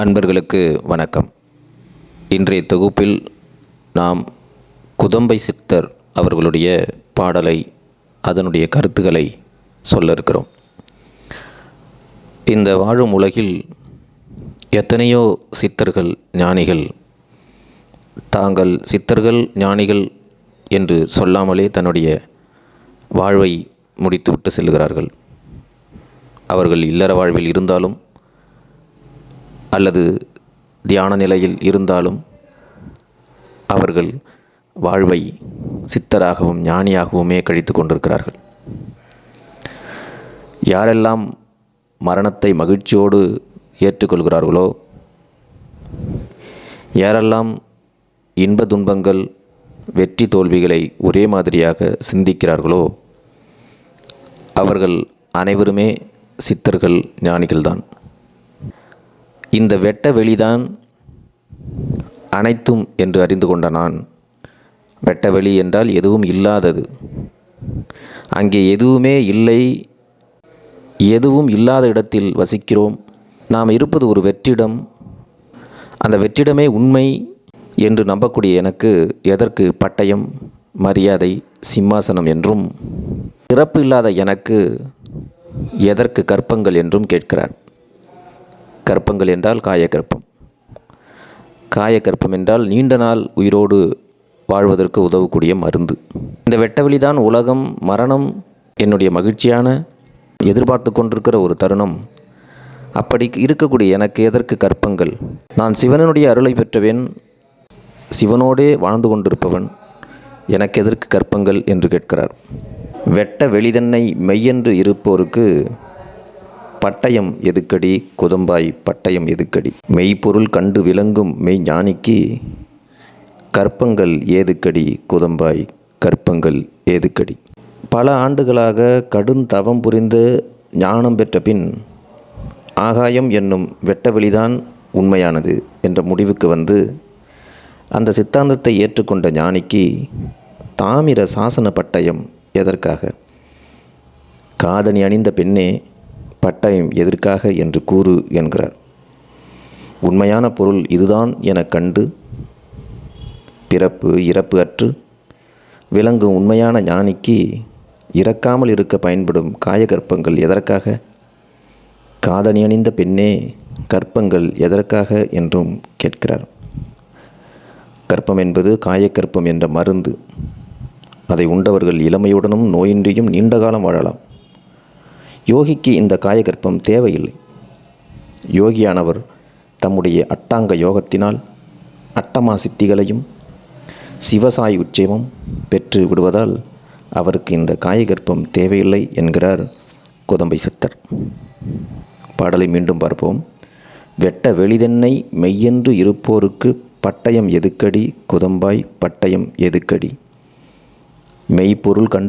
அன்பர்களுக்கு வணக்கம். இன்றைய தொகுப்பில் நாம் குதம்பை சித்தர் அவர்களுடைய பாடலை அதனுடைய கருத்துக்களை சொல்ல இருக்கிறோம். இந்த வாழும் உலகில் எத்தனையோ சித்தர்கள் ஞானிகள் தாங்கள் சித்தர்கள் ஞானிகள் என்று சொல்லாமலே தன்னுடைய வாழ்வை முடித்துவிட்டு செல்கிறார்கள். அவர்கள் இல்லற வாழ்வில் இருந்தாலும் அல்லது தியான நிலையில் இருந்தாலும் அவர்கள் வாழ்வை சித்தராகவும் ஞானியாகவுமே கழித்து கொண்டிருக்கிறார்கள். யாரெல்லாம் மரணத்தை மகிழ்ச்சியோடு ஏற்றுக்கொள்கிறார்களோ யாரெல்லாம் இன்ப துன்பங்கள் வெற்றி தோல்விகளை ஒரே மாதிரியாக சிந்திக்கிறார்களோ அவர்கள் அனைவருமே சித்தர்கள் ஞானிகள்தான். இந்த வெட்ட வெளிதான் அனைத்தும் என்று அறிந்து கொண்ட நான் வெட்ட வெளி என்றால் எதுவும் இல்லாதது. அங்கே எதுவுமே இல்லை எதுவும் இல்லாத இடத்தில் வசிக்கிறோம். நாம் இருப்பது ஒரு வெற்றிடம். அந்த வெற்றிடமே உண்மை என்று நம்பக்கூடிய எனக்கு எதற்கு பட்டயம் மரியாதை சிம்மாசனம் என்றும் இறப்பு இல்லாத எனக்கு எதற்கு கற்பங்கள் என்றும் கேட்கிறார். கற்பங்கள் என்றால் காயக்கற்பம். காயக்கற்பம் என்றால் நீண்ட நாள் உயிரோடு வாழ்வதற்கு உதவக்கூடிய மருந்து. இந்த வெட்டவெளிதான் உலகம் மரணம் என்னுடைய மகிழ்ச்சியான எதிர்பார்த்து கொண்டிருக்கிற ஒரு தருணம். அப்படி இருக்கக்கூடிய எனக்கு எதற்கு கற்பங்கள்? நான் சிவனனுடைய அருளை பெற்றவேன் சிவனோடே வாழ்ந்து கொண்டிருப்பவன் எனக்கு எதற்கு கற்பங்கள் என்று கேட்கிறார். வெட்ட வெளிதன்னை மெய்யென்று இருப்போருக்கு பட்டயம் எதுக்கடி? குதம்பாய் பட்டயம் எதுக்கடி? மெய்ப்பொருள் கண்டு விளங்கும் மெய் ஞானிக்கு கற்பங்கள் ஏதுக்கடி? குதம்பாய் கற்பங்கள் ஏதுக்கடி? பல ஆண்டுகளாக கடும் தவம் புரிந்து ஞானம் பெற்ற பின் ஆகாயம் என்னும் வெட்டவெளிதான் உண்மையானது என்ற முடிவுக்கு வந்து அந்த சித்தாந்தத்தை ஏற்றுக்கொண்ட ஞானிக்கு தாமிர சாசன பட்டயம் எதற்காக? காதணி அணிந்த பெண்ணே பட்டயம் எதற்காக என்று கூறு என்கிறார். உண்மையான பொருள் இதுதான் எனக் கண்டு பிறப்பு இறப்பு அற்று விளங்கும் உண்மையான ஞானிக்கு இறக்காமல் இருக்க பயன்படும் காயகற்பங்கள் எதற்காக? காதணி அணிந்த பெண்ணே கற்பங்கள் எதற்காக என்றும் கேட்கிறார். கற்பம் என்பது காயக்கற்பம் என்ற மருந்து. அதை உண்டவர்கள் இளமையுடனும் நோயின்றியும் நீண்ட காலம் வாழலாம். யோகிக்கு இந்த காயகற்பம் தேவையில்லை. யோகியானவர் தம்முடைய அட்டாங்க யோகத்தினால் அட்டமா சித்திகளையும் சிவசாய் உச்சேமம் பெற்று விடுவதால் அவருக்கு இந்த காயகற்பம் தேவையில்லை என்கிறார் குதம்பை சித்தர். பாடலை மீண்டும் பார்ப்போம். வெட்ட வெளிதென்னை மெய்யென்று இருப்போருக்கு பட்டயம் எதுக்கடி? குதம்பாய் பட்டயம் எதுக்கடி? மெய்ப்பொருள் கண்டு